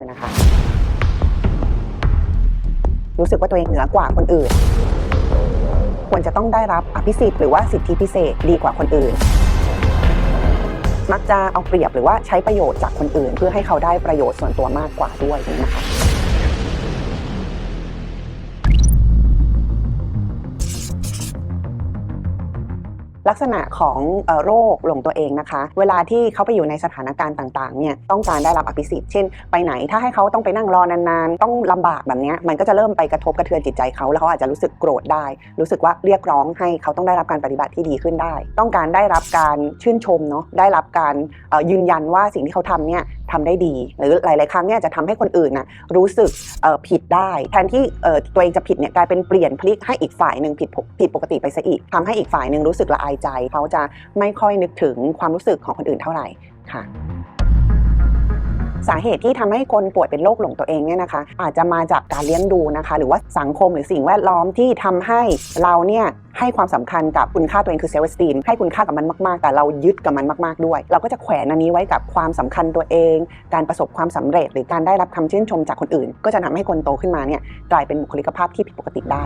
นะคะ รู้สึกว่าตัวเองเหนือกว่าคนอื่น ควรจะต้องได้รับอภิสิทธิ์หรือว่าสิทธิพิเศษดีกว่าคนอื่น มักจะเอาเปรียบหรือว่าใช้ประโยชน์จากคนอื่น เพื่อให้เขาได้ประโยชน์ส่วนตัวมากกว่าด้วยนะคะ ลักษณะของโรคหลงตัวเองนะคะ เวลาที่เขาไปอยู่ในสถานการณ์ต่างๆเนี่ยต้องการได้รับอภิสิทธิ์เช่นไปไหนถ้าให้เขาต้องไปนั่งรอนานๆ ต้องลำบากแบบนี้มันก็จะเริ่มไปกระทบกระเทือนจิตใจเขาแล้วเขาอาจจะรู้สึกโกรธได้ รู้สึกว่าเรียกร้องให้เขาต้องได้รับการปฏิบัติที่ดีขึ้นได้ ต้องการได้รับการชื่นชมเนาะได้รับการยืนยันว่าสิ่งที่เขาทำเนี่ยทำได้ดี หรือหลาย ๆ ครั้งเนี่ยจะทำให้คนอื่นนะรู้สึกผิดได้ แทนที่ตัวเองจะผิดเนี่ยกลายเป็นเปลี่ยนพลิกให้อีกฝ่ายหนึ่งผิดผิดปกติไปซะอีกทำให้อีกฝ่ายหนึ่งรู้สึกละอายใจ เขาจะไม่ค่อยนึกถึงความรู้สึกของคนอื่นเท่าไหร่ค่ะสาเหตุที่ทำให้คนป่วยเป็นโรคหลงตัวเองเนี่ยนะคะ อาจจะมาจากการเลี้ยงดูนะคะ หรือว่าสังคมหรือสิ่งแวดล้อมที่ทำให้เราเนี่ยให้ความสำคัญกับคุณค่าตัวเองคือเซลล์สตีนให้คุณค่ากับมันมากๆ แต่เรายึดกับมันมากๆด้วย เราก็จะแขวนอันนี้ไว้กับความสำคัญตัวเอง การประสบความสำเร็จ หรือการได้รับคำชื่นชมจากคนอื่น ก็จะทำให้คนโตขึ้นมาเนี่ยกลายเป็นบุคลิกภาพที่ผิดปกติได้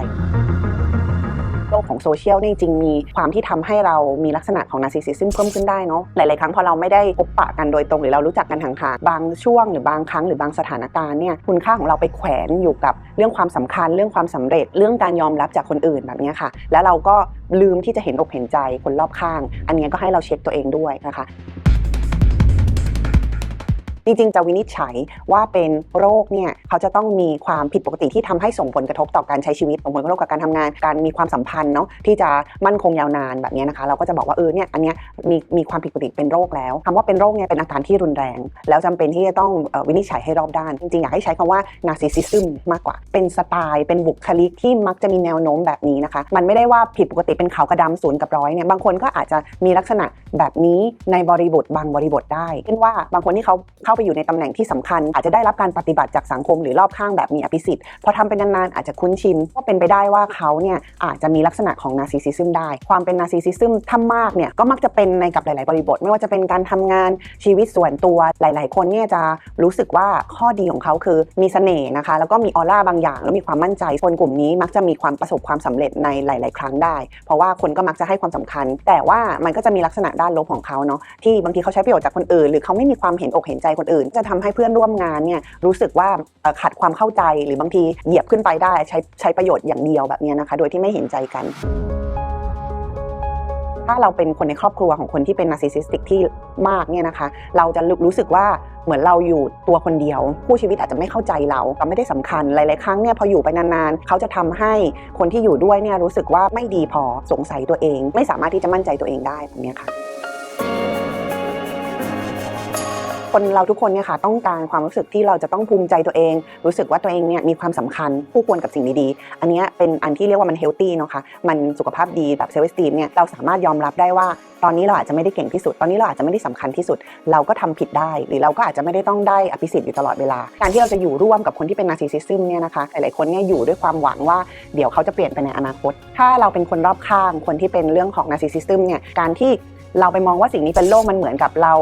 โลกของโซเชียลนี่จริงมีความที่ทำให้เรามีลักษณะของนาร์ซิสซิซึมเพิ่มขึ้นได้เนาะหลาย ๆ ครั้งพอเราไม่ได้พบปะกันโดยตรงหรือเรารู้จักกันห่างๆบางช่วงหรือบางครั้งหรือบางสถานการณ์เนี่ยคุณค่าของเราไปแขวนอยู่กับเรื่องความสำคัญเรื่องความสำเร็จเรื่องการยอมรับจากคนอื่นแบบนี้ค่ะ แล้วเราก็ลืมที่จะเห็นอกเห็นใจคนรอบข้าง อันเนี้ยก็ให้เราเช็คตัวเองด้วยนะคะ จริงๆ จะวินิจฉัยว่าเป็นโรคเนี่ยเขาจะต้องมีความผิดปกติที่ทำให้ส่งผลกระทบต่อการใช้ชีวิตส่งผลกระทบกับการทำงาน การมีความสัมพันธ์เนาะที่จะมั่นคงยาวนานแบบนี้นะคะ เราก็จะบอกว่าเออเนี่ยอันเนี้ยมีมีความผิดปกติเป็นโรคแล้วคำว่าเป็นโรคเนี่ยเป็นอาการที่รุนแรง แล้วจำเป็นที่จะต้องวินิจฉัยให้รอบด้าน จริงๆ อยากให้ใช้คำว่า narcissism มากกว่า เป็นสไตล์ เป็นบุคลิกที่มักจะมีแนวโน้มแบบนี้นะคะ มันไม่ได้ว่าผิดปกติเป็นขาวกระดำศูนย์กับร้อยเนี่ยบางคนก็อาจจะมีลักษณะแบบนี้ในบริบทบางบริบทได้เช่นว่าบางคนที่เขาเข้าไปอยู่ในตำแหน่งที่สำคัญ อาจจะได้รับการปฏิบัติจากสังคมหรือรอบข้างแบบมีอภิสิทธิ์พอทำไปนานๆอาจจะคุ้นชินก็เป็นไปได้ว่าเขาเนี่ยอาจจะมีลักษณะของนาร์ซิซิซึมได้ ความเป็นนาร์ซิซิซึมถ้ามากเนี่ยก็มักจะเป็นในกับหลาย ๆ บริบท ไม่ว่าจะเป็นการทำงานชีวิตส่วนตัวหลาย ๆ คนเนี่ยจะรู้สึกว่าข้อดีของเขาคือมีเสน่ห์นะคะแล้วก็มีออร่าบางอย่าง แล้วมีความมั่นใจคนกลุ่มนี้มักจะมีความประสบความสำเร็จในหลาย ๆ ครั้งได้ เพราะว่าคนก็มักจะให้ความสำคัญ แต่ว่ามันก็จะมีลักษณะด้านลบของเขาเนาะที่บางทีเขาใช้ประโยชน์จากคนอื่นหรือเขาไม่มีความเห็นอกเห็นใจคนอื่น จะทำให้เพื่อนร่วมงานเนี่ยรู้สึกว่าขัดความเข้าใจหรือบางทีเหยียบขึ้นไปได้ใช้ใช้ประโยชน์อย่างเดียวแบบนี้นะคะ โดยที่ไม่เห็นใจกันถ้าเราเป็นคนในครอบครัวของคนที่เป็นนาร์ซิสซิสติกที่มากเนี่ยนะคะ เราจะรู้สึกว่าเหมือนเราอยู่ตัวคนเดียว ผู้ชีวิตอาจจะไม่เข้าใจเราก็ไม่ได้สำคัญหลาย ๆ ครั้งเนี่ยพออยู่ไปนาน ๆ เขาจะทำให้คนที่อยู่ด้วยเนี่ยรู้สึกว่าไม่ดีพอสงสัยตัวเอง ไม่สามารถที่จะมั่นใจตัวเองได้แบบนี้ค่ะ คนเราทุกคนเนี่ยค่ะต้องการความรู้สึกที่เราจะต้องภูมิใจตัวเอง รู้สึกว่าตัวเองเนี่ยมีความสำคัญคู่ควรกับสิ่งดีๆ อันนี้เป็นอันที่เรียกว่ามันเฮลตี้เนาะค่ะมันสุขภาพดีแบบเซลล์สตีมเนี่ยเราสามารถยอมรับได้ว่าตอนนี้เราอาจจะไม่ได้เก่งที่สุด ตอนนี้เราอาจจะไม่ได้สำคัญที่สุด เราก็ทำผิดได้ หรือเราก็อาจจะไม่ได้ต้องได้อภิสิทธิ์อยู่ตลอดเวลา การที่เราจะอยู่ร่วมกับคนที่เป็นนาร์ซิสซิซึมเนี่ยนะคะ หลายๆคนเนี่ยอยู่ด้วยความหวังว่าเดี๋ยวเขาจะเปลี่ยนไปในอนาคต ถ้าเราเป็นคนรอบข้าง คนที่เป็นเรื่องของนาร์ซิสซิซึมเนี่ย การที่เราไปมองว่าสิ่งนี้เป็นโรคมันเหมือนกับเรา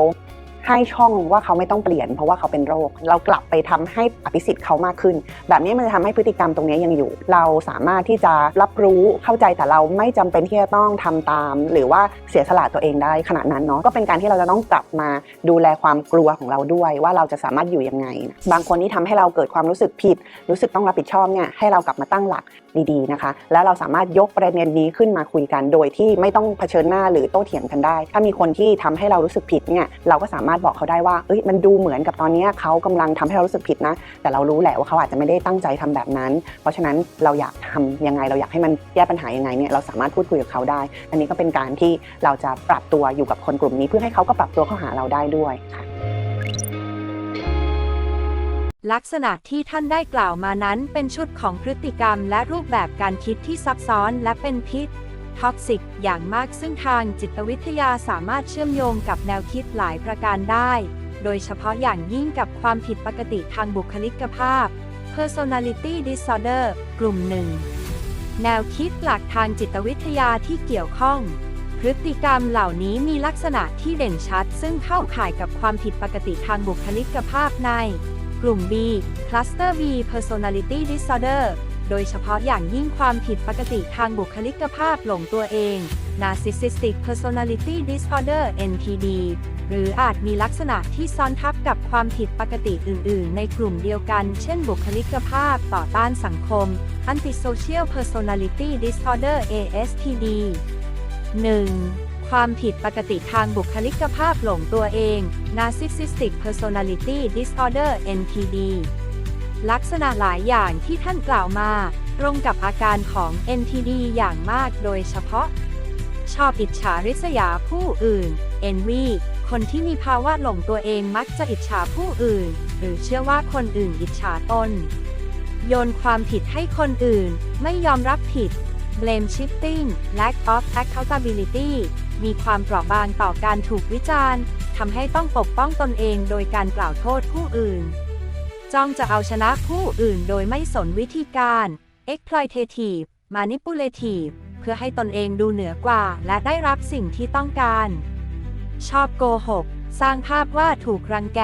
ให้ช่องว่าเขาไม่ต้องเปลี่ยน เพราะว่าเขาเป็นโรค เรากลับไปทำให้อภิสิทธิ์เขามากขึ้น แบบนี้มันจะทำให้พฤติกรรมตรงนี้ยังอยู่ เราสามารถที่จะรับรู้เข้าใจแต่เราไม่จำเป็นที่จะต้องทำตาม หรือว่าเสียสละตัวเองได้ขนาดนั้นเนาะก็เป็นการที่เราจะต้องกลับมาดูแลความกลัวของเราด้วย ว่าเราจะสามารถอยู่ยังไง บางคนที่ทำให้เราเกิดความรู้สึกผิด รู้สึกต้องรับผิดชอบเนี่ยให้เรากลับมาตั้งหลักดีๆนะคะ แล้วเราสามารถยกประเด็นนี้ขึ้นมาคุยกันโดยที่ไม่ต้องเผชิญหน้าหรือโต้เถียงกันได้ ถ้ามีคนที่ทำให้เรารู้สึกผิดเนี่ยเราก็สามารถบอกเขาได้ว่าเอ้ยมันดูเหมือนกับตอนนี้เขากำลังทำให้เรารู้สึกผิดนะ แต่เรารู้แหละว่าเขาอาจจะไม่ได้ตั้งใจทำแบบนั้น เพราะฉะนั้นเราอยากทำยังไงเราอยากให้มันแก้ปัญหายังไงเนี่ยเราสามารถพูดคุยกับเขาได้ อันนี้ก็เป็นการที่เราจะปรับตัวอยู่กับคนกลุ่มนี้ เพื่อให้เขาก็ปรับตัวเข้าหาเราได้ด้วยค่ะ ลักษณะที่ท่านได้กล่าวมานั้นเป็นชุดของพฤติกรรมและรูปแบบการคิดที่ซับซ้อนและเป็นพิษท็อกซิกอย่างมากซึ่งทางจิตวิทยาสามารถเชื่อมโยงกับแนวคิดหลายประการได้ โดยเฉพาะอย่างยิ่งกับความผิดปกติทางบุคลิกภาพ personality disorder กลุ่มหนึ่ง แนวคิดหลักทางจิตวิทยาที่เกี่ยวข้อง พฤติกรรมเหล่านี้มีลักษณะที่เด่นชัด ซึ่งเข้าข่ายกับความผิดปกติทางบุคลิกภาพใน กลุ่ม B Cluster B Personality Disorder โดยเฉพาะอย่างยิ่งความผิดปกติทางบุคลิกภาพหลงตัวเอง Narcissistic Personality Disorder NPD หรืออาจมีลักษณะที่ซ้อนทับกับความผิดปกติอื่น ๆ ในกลุ่มเดียวกัน เช่น บุคลิกภาพต่อต้านสังคม Antisocial Personality Disorder ASTD 1. ความผิดปกติทางบุคลิกภาพหลงตัวเอง Narcissistic Personality Disorder NPD ลักษณะหลายอย่างที่ท่านกล่าวมา ตรงกับอาการของ NPD อย่างมากโดยเฉพาะ ชอบอิจฉาริษยาผู้อื่น envy คนที่มีภาวะหลงตัวเองมักจะอิจฉาผู้อื่น หรือเชื่อว่าคนอื่นอิจฉาตน โยนความผิดให้คนอื่น ไม่ยอมรับผิด blame shifting lack of accountability มีความเปราะบางต่อการถูกวิจารณ์ทำให้ต้องปกป้องตนเองโดยการกล่าวโทษผู้อื่น จ้องจะเอาชนะผู้อื่นโดยไม่สนวิธีการ exploitative manipulative เพื่อให้ตนเองดูเหนือกว่า และได้รับสิ่งที่ต้องการ ชอบโกหก สร้างภาพว่าถูกรังแก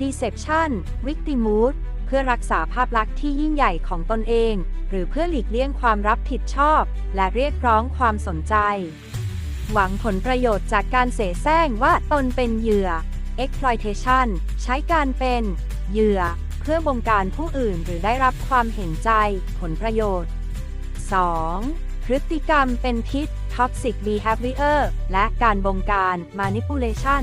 deception victimhood เพื่อรักษาภาพลักษณ์ที่ยิ่งใหญ่ของตนเอง หรือเพื่อหลีกเลี่ยงความรับผิดชอบ และเรียกร้องความสนใจ หวังผลประโยชน์จากการเสแสร้งว่าตนเป็นเหยื่อ exploitation ใช้การเป็นเหยื่อ เพื่อบงการผู้อื่นหรือได้รับความเห็นใจ ผลประโยชน์ 2. พฤติกรรมเป็นพิษ toxic behavior และการบงการ manipulation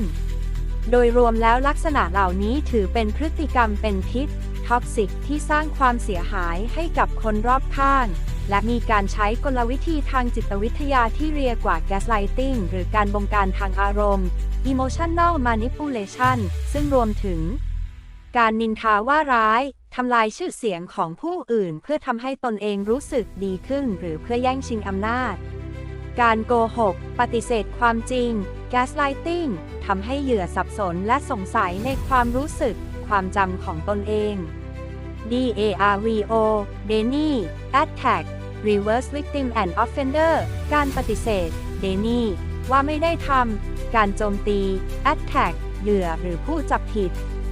โดยรวมแล้วลักษณะเหล่านี้ถือเป็นพฤติกรรมเป็นพิษ toxic ที่สร้างความเสียหายให้กับคนรอบข้าง และมีการใช้กลวิธีทางจิตวิทยาที่เรียกว่า gaslighting หรือการบงการทางอารมณ์ emotional manipulation ซึ่งรวมถึง การนินทาว่าร้ายทำลายชื่อเสียงของผู้อื่น เพื่อทำให้ตนเองรู้สึกดีขึ้น หรือเพื่อแย่งชิงอำนาจ การโกหก ปฏิเสธความจริง gaslighting ทำให้เหยื่อสับสนและสงสัยในความรู้สึก ความจำของตนเอง DARVO Denny Attack Reverse Victim and Offender การปฏิเสธ Denny ว่าไม่ได้ทำ การโจมตี Attack เหยื่อหรือผู้จับผิด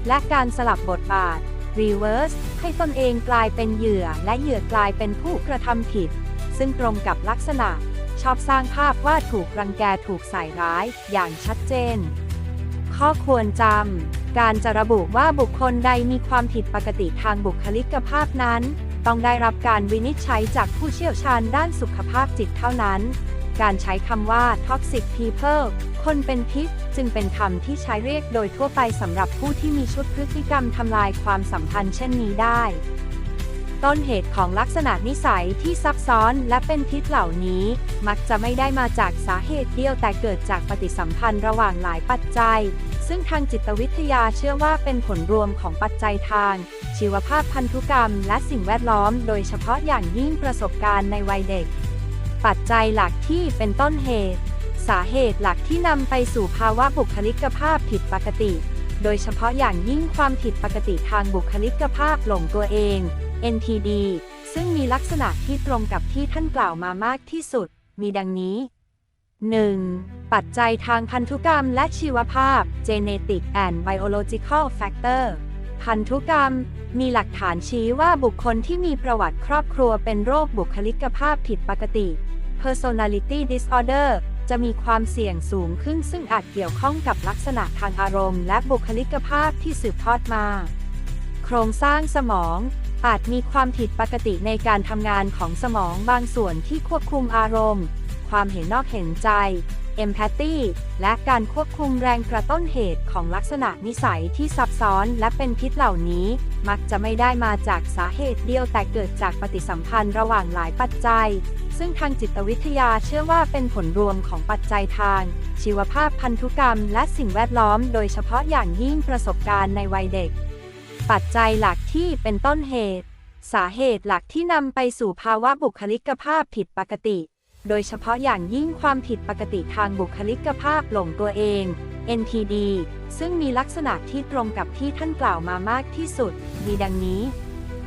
และการสลับบทบาท Reverse ให้ตนเองกลายเป็นเหยื่อและเหยื่อกลายเป็นผู้กระทำผิด ซึ่งตรงกับลักษณะ ชอบสร้างภาพว่าถูกรังแกถูกใส่ร้ายอย่างชัดเจน ข้อควรจำการจะระบุว่าบุคคลใดมีความผิดปกติทางบุคลิกภาพนั้น ต้องได้รับการวินิจฉัยจากผู้เชี่ยวชาญด้านสุขภาพจิตเท่านั้น การใช้คำว่า toxic people คนเป็นพิษ จึงเป็นคำที่ใช้เรียกโดยทั่วไปสำหรับผู้ที่มีชุดพฤติกรรมทำลายความสัมพันธ์เช่นนี้ได้ ต้นเหตุของลักษณะนิสัยที่ซับซ้อนและเป็นพิษเหล่านี้ มักจะไม่ได้มาจากสาเหตุเดียวแต่เกิดจากปฏิสัมพันธ์ระหว่างหลายปัจจัย ซึ่งทางจิตวิทยาเชื่อว่าเป็นผลรวมของปัจจัยทาง ชีวภาพพันธุกรรม และสิ่งแวดล้อม โดยเฉพาะอย่างยิ่งประสบการณ์ในวัยเด็ก ปัจจัยหลักที่เป็นต้นเหตุ สาเหตุหลักที่นำไปสู่ภาวะบุคลิกภาพผิดปกติ โดยเฉพาะอย่างยิ่งความผิดปกติทางบุคลิกภาพหลงตัวเอง NTD ซึ่งมีลักษณะที่ตรงกับที่ท่านกล่าวมามากที่สุด มีดังนี้ 1. ปัจจัยทางพันธุกรรมและชีวภาพ Genetic and Biological Factor พันธุกรรม มีหลักฐานชี้ว่าบุคคลที่มีประวัติครอบครัวเป็นโรคบุคลิกภาพผิดปกติ Personality Disorder จะมีความเสี่ยงสูงขึ้นซึ่งอาจเกี่ยวข้องกับลักษณะทางอารมณ์และบุคลิกภาพที่สืบทอดมา โครงสร้างสมอง อาจมีความผิดปกติในการทำงานของสมองบางส่วนที่ควบคุมอารมณ์ ความเห็นนอกเห็นใจ empathy และการควบคุมแรงกระต้นเหตุของลักษณะนิสัยที่ซับซ้อนและเป็นพิษเหล่านี้ มักจะไม่ได้มาจากสาเหตุเดียวแต่เกิดจากปฏิสัมพันธ์ระหว่างหลายปัจจัย ซึ่งทางจิตวิทยาเชื่อว่าเป็นผลรวมของปัจจัยทาง ชีวภาพพันธุกรรมและสิ่งแวดล้อมโดยเฉพาะอย่างยิ่งประสบการณ์ในวัยเด็ก ปัจจัยหลักที่เป็นต้นเหตุ สาเหตุหลักที่นำไปสู่ภาวะบุคลิกภาพผิดปกติ โดยเฉพาะอย่างยิ่งความผิดปกติทางบุคลิกภาพหลงตัวเอง NTD ซึ่งมีลักษณะที่ตรงกับที่ท่านกล่าวมามากที่สุด มีดังนี้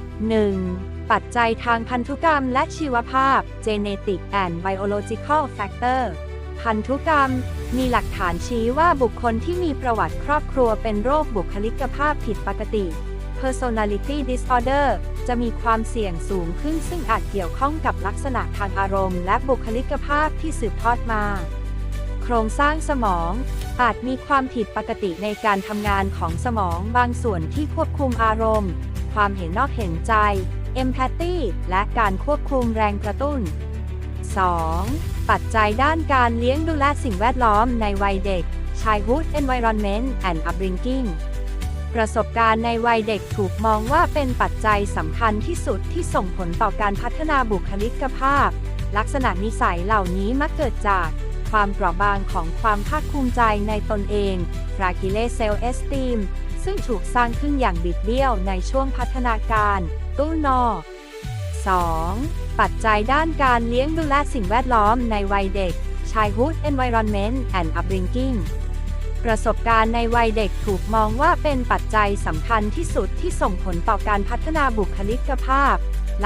1. ปัจจัยทางพันธุกรรมและชีวภาพ Genetic and Biological Factor พันธุกรรม มีหลักฐานชี้ว่าบุคคลที่มีประวัติครอบครัวเป็นโรคบุคลิกภาพผิดปกติ personality disorder จะมีความเสี่ยงสูงขึ้นซึ่งอาจเกี่ยวข้องกับลักษณะทางอารมณ์และบุคลิกภาพที่สืบทอดมา โครงสร้างสมอง อาจมีความผิดปกติในการทำงานของสมองบางส่วนที่ควบคุมอารมณ์ ความเห็นนอกเห็นใจ empathy และการควบคุมแรงกระตุ้น 2. ปัจจัยด้านการเลี้ยงดูและสิ่งแวดล้อมในวัยเด็ก childhood environment and upbringing ประสบการณ์ในวัยเด็กถูกมองว่าเป็นปัจจัยสำคัญที่สุดที่ส่งผลต่อการพัฒนาบุคลิกภาพ ลักษณะนิสัยเหล่านี้มักเกิดจาก ความเปราะบางของความภาคภูมิใจในตนเอง fragile self esteem ซึ่งถูกสร้างขึ้นอย่างบิดเบี้ยวในช่วงพัฒนาการ ตู้นอ 2. ปัจจัยด้านการเลี้ยงดูและสิ่งแวดล้อมในวัยเด็ก childhood environment and upbringing ประสบการณ์ในวัยเด็กถูกมองว่าเป็นปัจจัยสำคัญที่สุดที่ส่งผลต่อการพัฒนาบุคลิกภาพ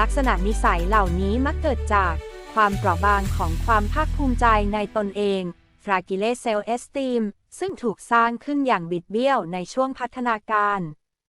ลักษณะนิสัยเหล่านี้มักเกิดจาก ความเปราะบางของความภาคภูมิใจในตนเอง fragile self esteem ซึ่งถูกสร้างขึ้นอย่างบิดเบี้ยวในช่วงพัฒนาการ